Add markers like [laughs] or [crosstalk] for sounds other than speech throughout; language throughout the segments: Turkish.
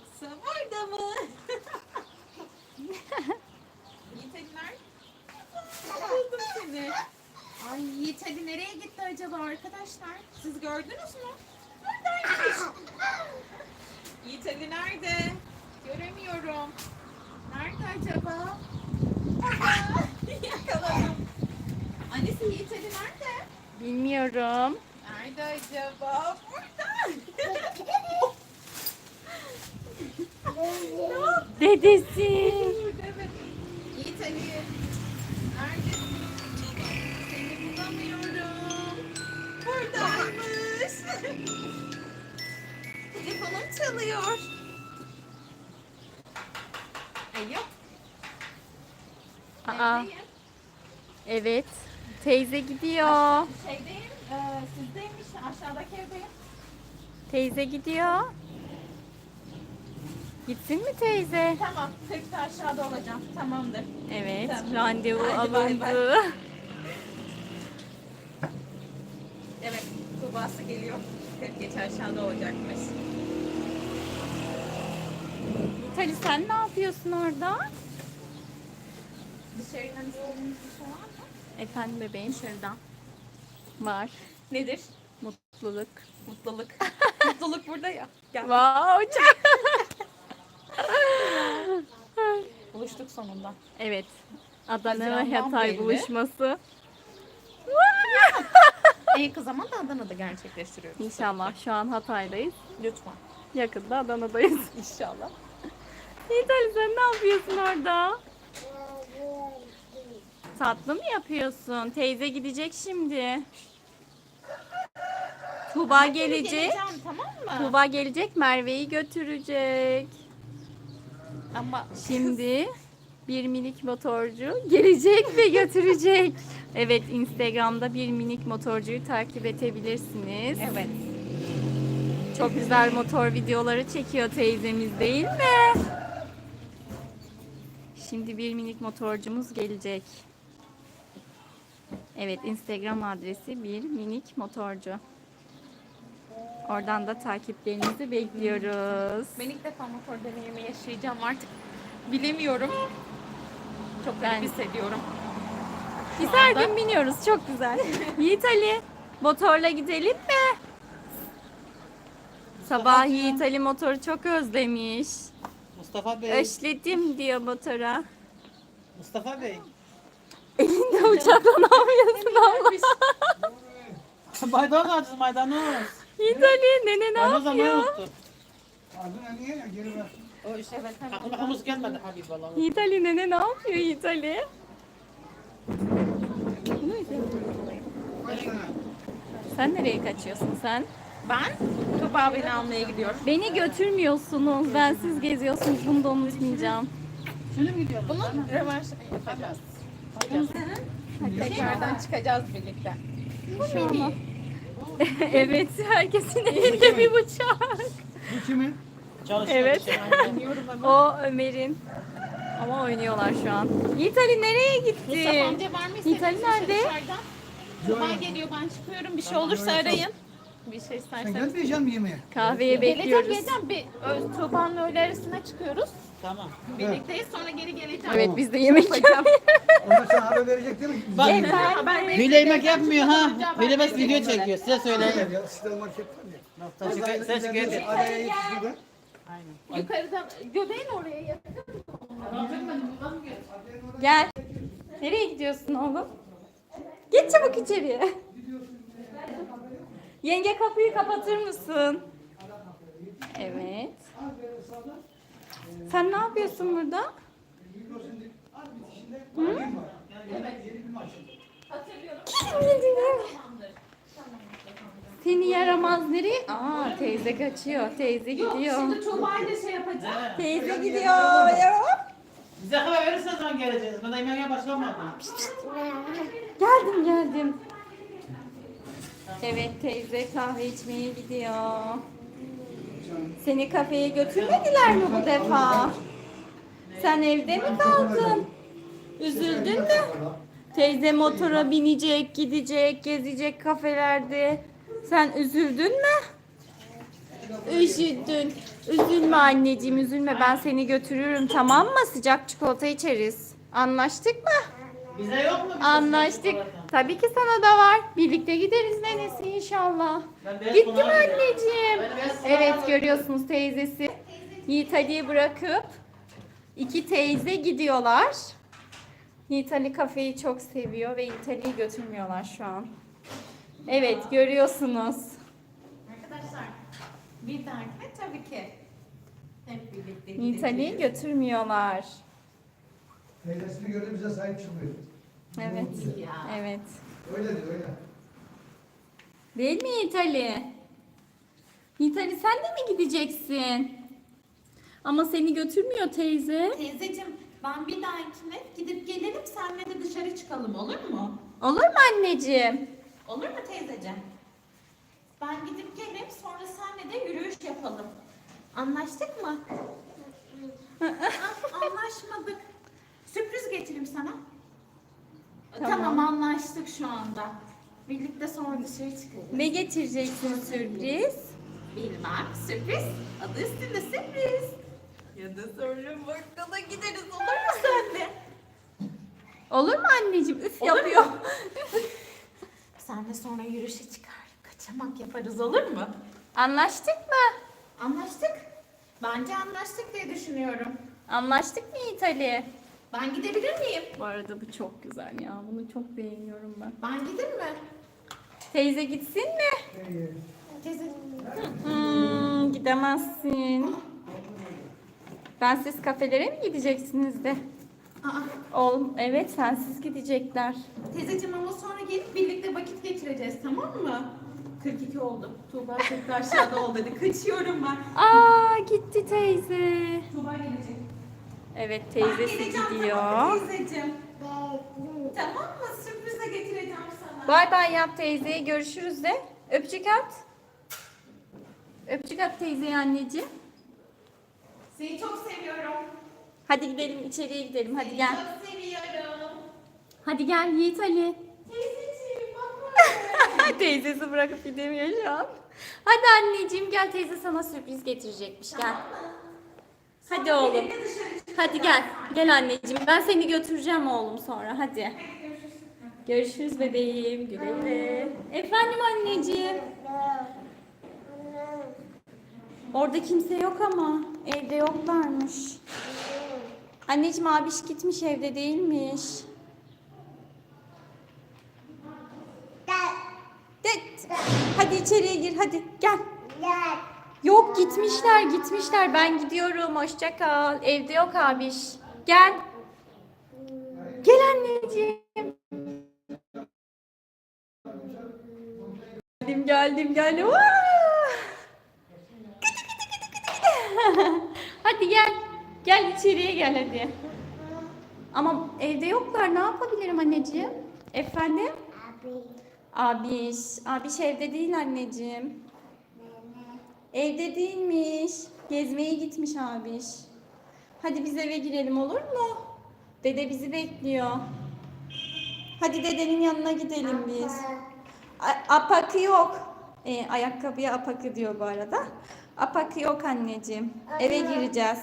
Yoksa burada mı? [laughs] Yiğit Ali nerede? Buldum seni. Ay Yiğit Ali nereye gitti acaba arkadaşlar? Siz gördünüz mü? Buradaymış. Yiğit Ali nerede? Göremiyorum. Nerede acaba? [laughs] Yakaladım. Annesi Yiğit Ali nerede? Bilmiyorum. Nerede acaba? Burada. Dedesi. Yiğit Ali. Neredesin? Seni bulamıyorum. Buradaymış. Telefonum çalıyor. Alo. Aa, evet. Teyze gidiyor. Şeydeyim. E, sizdeyim işte aşağıdaki evdeyim. Teyze gidiyor. Gitsin mi teyze? Tamam. 40'ta aşağıda olacağım. Tamamdır. Evet, Tamam. randevu Hadi bay bay. alındı. [laughs] Evet. Tuğba'sı geliyor. 40 geç aşağıda olacakmış. İtali sen ne yapıyorsun orada? Dışarıdan istediğiniz bir şey var mı? Efendim bebeğim. Dışarıdan. Var. Nedir? Mutluluk. Mutluluk. Mutluluk burada ya. Gel. Wow, çok... [laughs] Buluştuk sonunda. evet. Adana ve Haziran'dan Hatay belli. buluşması. En yakın [laughs] zamanda Adana'da gerçekleştiriyoruz. İnşallah şu an Hatay'dayız. Lütfen. Yakında Adana'dayız. [laughs] İnşallah. İtali sen ne yapıyorsun orada? Tatlı mı yapıyorsun? Teyze gidecek şimdi. Tuğba gelecek. Geleceğim tamam mı? Tuğba gelecek Merve'yi götürecek. Ama Şimdi bir minik motorcu gelecek ve götürecek. Evet Instagram'da bir minik motorcuyu takip edebilirsiniz. evet. Çok güzel motor videoları çekiyor teyzemiz değil mi? Şimdi bir minik motorcumuz gelecek. Evet Instagram adresi bir minik motorcu. Oradan da takiplerinizi bekliyoruz. Ben ilk defa motor deneyimi yaşayacağım artık. Bilemiyorum. Çok Ben- garip hissediyorum. Biz her gün biniyoruz çok güzel. [laughs] Yiğit Ali motorla gidelim mi? Sabah Yiğit Ali motoru çok özlemiş. Mustafa Bey. Özledim diyor motora. Mustafa Bey. Elinde uçakla ne yapıyorsun Allah? maydanoz maydanoz. Yiğit Ali nene ne Maydanoz almayı yapıyor? unuttum. Ağzına niye ya geri ver. O iş evet hemen. Aklıma humus gelmedi Habib vallahi. Yiğit Ali nene ne yapıyor Yiğit Ali? Kaç tane? Sen nereye kaçıyorsun sen? Ben Tuba beni almaya gidiyor. Beni götürmüyorsunuz. Ben siz geziyorsunuz. Bunu da unutmayacağım. Şöyle mi gidiyorsun? Bunun rövanş yapacağız. Tekrardan çıkacağız birlikte. İnşallah. [laughs] evet, herkesin elinde bir bıçak. Bu kimin? Çalışıyor. Evet. O Ömer'in. Ama oynuyorlar şu an. Yiğit Ali nereye Mustafa gitti? amca var mı istediğiniz nerede? bir şey dışarıdan? Tuba geliyor ben çıkıyorum. Bir şey olursa arayın. Bir şey Sen isterseniz. gelmeyeceksin mi yemeğe? Kahveye Geleceğim bekliyoruz. geleceğim. Bir Ö- Tuğba'nın öğle arasına çıkıyoruz. Tamam. Birlikteyiz sonra geri geleceğim. Evet biz de yemek Yapacağım. Onda sana haber verecek değil mi? Bak. Size haber. Hile yemek yapmıyor ha. Hile bes video çekiyor. Size söyleyeyim. Ya sizde market var ya. Teşekkür Size teşekkür ederim. Araya yetiştirdi. Aynen. Yukarıda göbeğin oraya yakın. Gel. Nereye gidiyorsun oğlum? Geç çabuk içeriye. Yenge kapıyı kapatır mısın? Evet. Sen ne yapıyorsun burada? Kim yedi? Seni yaramaz nereye? Aa teyze kaçıyor. Teyze gidiyor. Şimdi Tuğba ile şey yapacağım. Teyze gidiyor. Ya. Bize haber verirseniz zaman geleceğiz. Ben de yemeğe başlamadım. Geldim geldim. Evet teyze kahve içmeye gidiyor. Seni kafeye götürmediler mi bu defa? Sen evde mi kaldın? Üzüldün mü? Teyze motora binecek, gidecek, gezecek kafelerde. Sen üzüldün mü? Üşüdün. Üzülme anneciğim üzülme. Ben seni götürürüm tamam mı? Sıcak çikolata içeriz. Anlaştık mı? Bize yok mu? bir Anlaştık. çikolata? Tabii ki sana da var. Birlikte gideriz nenesi inşallah. Ben beyaz Gitti mi konağa gidiyorum. anneciğim? Ben beyaz konağa Evet gidiyorum. görüyorsunuz teyzesi. Yiğit Ali'yi bırakıp iki teyze gidiyorlar. Yiğit Ali kafeyi çok seviyor ve Yiğit Ali'yi götürmüyorlar şu an. Evet görüyorsunuz. Arkadaşlar bir dahakine tabii ki hep birlikte Yiğit Ali'yi götürmüyorlar. Teyzesini gördü bize sahip çıkmıyor. Evet. Ya. Evet. Öyle diyor öyle. Değil mi Yiğit Ali? Yiğit Ali sen de mi gideceksin? Ama seni götürmüyor teyze. Teyzeciğim ben bir dahakine gidip gelelim senle de dışarı çıkalım olur mu? Olur mu anneciğim? Olur mu teyzeciğim? Ben gidip geleyim sonra senle de yürüyüş yapalım. Anlaştık mı? Anlaşmadık. Sürpriz getireyim sana. Tamam. Tamam. anlaştık şu anda. Birlikte sonra dışarı çıkalım. Ne getireceksin sürpriz? Bilmem sürpriz. Adı üstünde sürpriz. Ya da sonra bakkala gideriz olur mu senle? Olur mu anneciğim? Üf Olur yapıyor. [laughs] senle sonra yürüyüşe çıkar. Kaçamak yaparız olur mu? Anlaştık mı? Anlaştık. Bence anlaştık diye düşünüyorum. Anlaştık mı Yiğit Ali? Ben gidebilir miyim? Bu arada bu çok güzel ya. Bunu çok beğeniyorum ben. Ben gideyim mi? Teyze gitsin mi? Teyze. Hmm, gidemezsin. Ben siz kafelere mi gideceksiniz de? Aa, Oğlum evet sensiz gidecekler. teyzeciğim ama sonra gelip birlikte vakit geçireceğiz tamam mı? 42 oldu. Tuğba 40 aşağıda ol dedi. Kaçıyorum ben. Aa gitti teyze. Tuğba gelecek. Evet teyzesi gidiyor. Tamam mı teyzeciğim? Tamam mı? Sürpriz de getireceğim sana. Bay bay yap teyzeye görüşürüz de. Öpücük at. Öpücük at teyzeye anneciğim. Seni çok seviyorum. Hadi gidelim içeriye gidelim hadi gel. Çok seviyorum. Hadi gel Yiğit Ali. Teyzeciğim bak [laughs] Teyzesi bırakıp gidemiyor şu an. Hadi anneciğim gel teyze sana sürpriz getirecekmiş gel. Hadi oğlum. Hadi gel. Gel anneciğim. Ben seni götüreceğim oğlum sonra. Hadi. Görüşürüz bebeğim. Güle güle. Efendim anneciğim. Orada kimse yok ama. Evde yoklarmış. Anneciğim abiş gitmiş evde değilmiş. Hadi içeriye gir hadi gel. Yok gitmişler gitmişler ben gidiyorum hoşça kal. Evde yok abiş. Gel. Gel anneciğim. Geldim geldim geldim. [laughs] Hadi gel. Gel içeriye gel hadi. Ama evde yoklar ne yapabilirim anneciğim? Efendim? Abiş. Abiş evde değil anneciğim. Evde değilmiş. Gezmeye gitmiş abiş. Hadi biz eve girelim olur mu? Dede bizi bekliyor. Hadi dedenin yanına gidelim biz. A- apakı yok. E, ayakkabıya apakı diyor bu arada. Apakı yok anneciğim. Eve gireceğiz.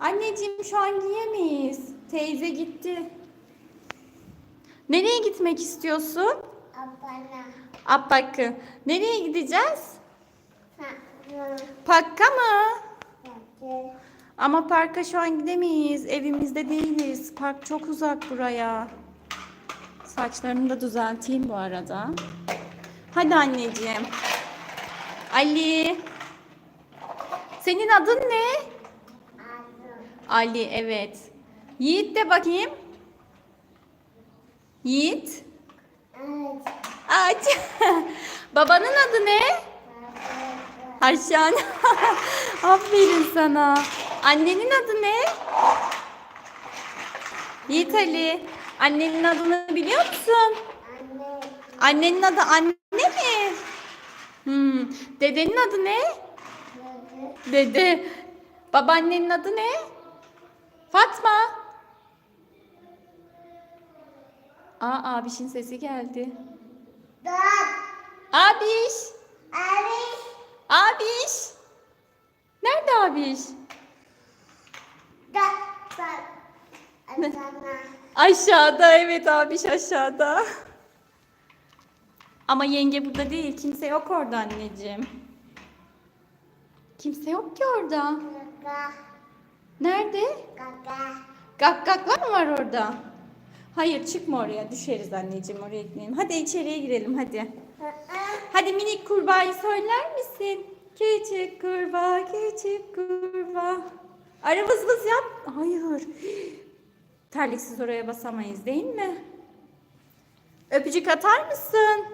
Anneciğim şu an giyemeyiz. Teyze gitti. Nereye gitmek istiyorsun? Apakı. Nereye gideceğiz? Parka mı? Ama parka şu an gidemeyiz. Evimizde değiliz. Park çok uzak buraya. Saçlarını da düzelteyim bu arada. Hadi anneciğim. Ali. Senin adın ne? Ali evet. Yiğit de bakayım. Yiğit. Ağaç. [laughs] Babanın adı ne? Ayşen. [laughs] Aferin sana. Annenin adı ne? Yiğit Ali. Annenin adını biliyor musun? Annenin adı anne mi? Hmm. Dedenin adı ne? Dede. Babaannenin adı ne? Fatma. Aa abişin sesi geldi. Abiş. Abiş. Nerede abiş? Aşağıda evet abiş aşağıda. Ama yenge burada değil. Kimse yok orada anneciğim. Kimse yok ki orada. Nerede? Gak gaklar mı var orada? Hayır çıkma oraya. Düşeriz anneciğim oraya gitmeyelim. Hadi içeriye girelim hadi. Hadi minik kurbağayı söyler misin? Küçük kurbağa, küçük kurbağa. Ara vız vız yap. Hayır. Terliksiz oraya basamayız değil mi? Öpücük atar mısın?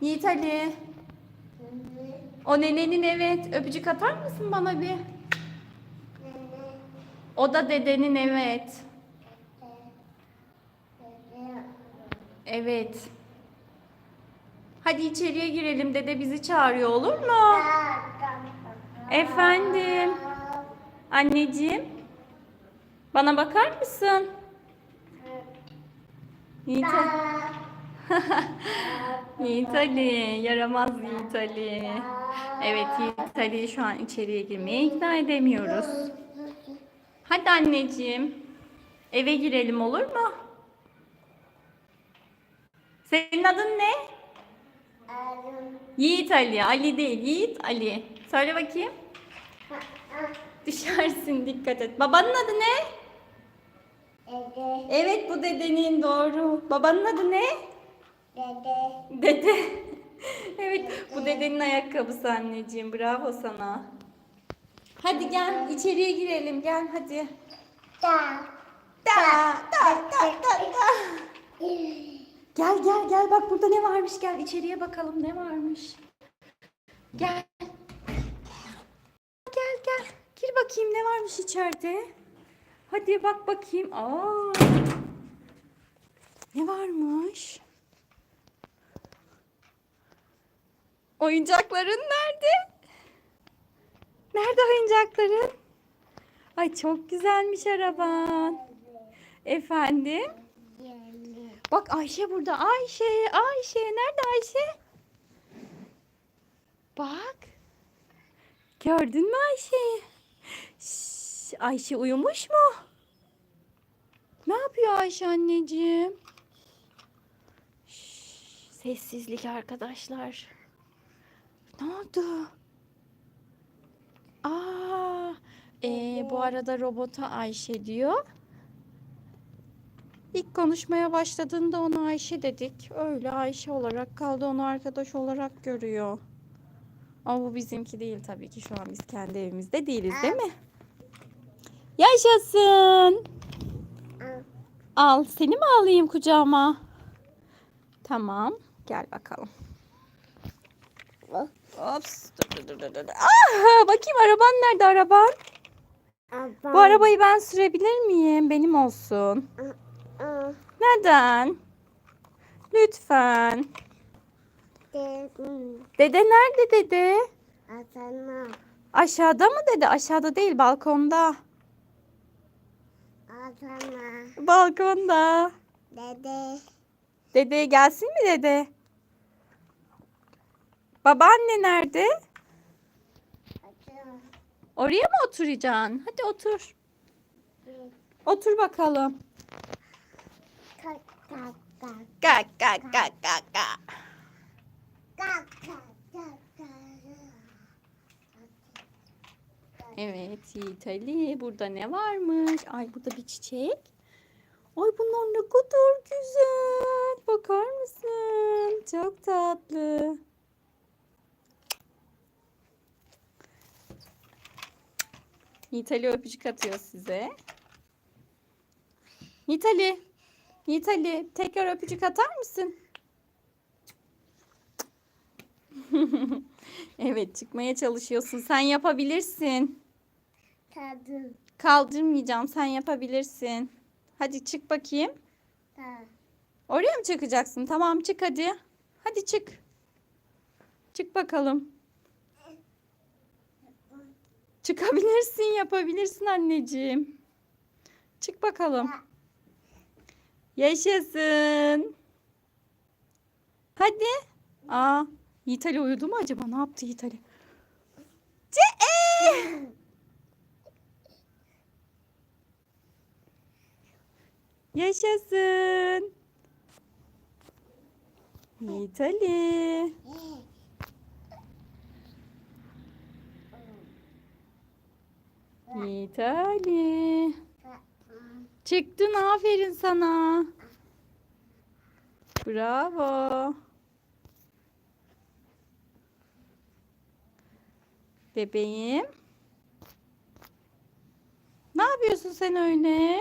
Yiğit Ali. O nenenin evet. Öpücük atar mısın bana bir? O da dedenin evet. Evet. Hadi içeriye girelim. Dede bizi çağırıyor olur mu? Efendim. Anneciğim. Bana bakar mısın? Yiğit. [laughs] Yiğit Ali. Yaramaz Yiğit Ali. Evet Yiğit Ali'yi şu an içeriye girmeye ikna edemiyoruz. Hadi anneciğim. Eve girelim olur mu? Senin adın ne? Yiğit Ali. Ali değil. Yiğit Ali. Söyle bakayım. Düşersin dikkat et. Babanın adı ne? Evet bu dedenin doğru. Babanın adı ne? Dede. [laughs] evet bu dedenin ayakkabısı anneciğim. Bravo sana. Hadi gel içeriye girelim gel hadi. Da da da da da. Gel gel gel bak burada ne varmış gel içeriye bakalım ne varmış. Gel. Gel gel. Gir bakayım ne varmış içeride. Hadi bak bakayım. Aa. Ne varmış? Oyuncakların nerede? Nerede oyuncakların? Ay çok güzelmiş araban. Efendim? Bak Ayşe burada. Ayşe, Ayşe. Nerede Ayşe? Bak. Gördün mü Ayşe'yi? Ayşe uyumuş mu? Ne yapıyor Ayşe anneciğim? Şş, sessizlik arkadaşlar. Ne oldu? Aa, ee, bu arada robota Ayşe diyor. İlk konuşmaya başladığında ona Ayşe dedik. Öyle Ayşe olarak kaldı. Onu arkadaş olarak görüyor. Ama bu bizimki değil tabii ki. Şu an biz kendi evimizde değiliz değil mi? Yaşasın. Al. Seni mi alayım kucağıma? Tamam. Gel bakalım. Ops. Dur, dur, dur, dur. Ah, bakayım araban nerede araban? Bu arabayı ben sürebilir miyim? Benim olsun. Neden? Lütfen. Dede nerede dede? Aşağıda mı dede? Aşağıda değil balkonda. Balkonda. Dede. Dede gelsin mi dede? Babaanne nerede? Oraya mı oturacaksın? Hadi otur. Otur bakalım. Gak. Kalk kalk kalk kalk. Evet Yiğit. Burada ne varmış? Ay burada bir çiçek. Ay bunlar ne kadar güzel. Bakar mısın? Çok tatlı. Yiğit öpücük atıyor size. Yiğit. Yiğit Ali tekrar öpücük atar mısın? [laughs] evet çıkmaya çalışıyorsun. Sen yapabilirsin. Tadı. Kaldırmayacağım. Sen yapabilirsin. Hadi çık bakayım. Ta. Oraya mı çıkacaksın? Tamam çık hadi. Hadi çık. Çık bakalım. Çıkabilirsin, yapabilirsin anneciğim. Çık bakalım. Yaşasın. Hadi. Aa, Yiğit uyudu mu acaba? Ne yaptı Yiğit Ali? Ce Yaşasın. Yiğit Ali. Yiğit. Çıktın aferin sana. Bravo. Bebeğim. Ne yapıyorsun sen öyle?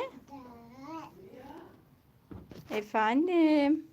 Efendim.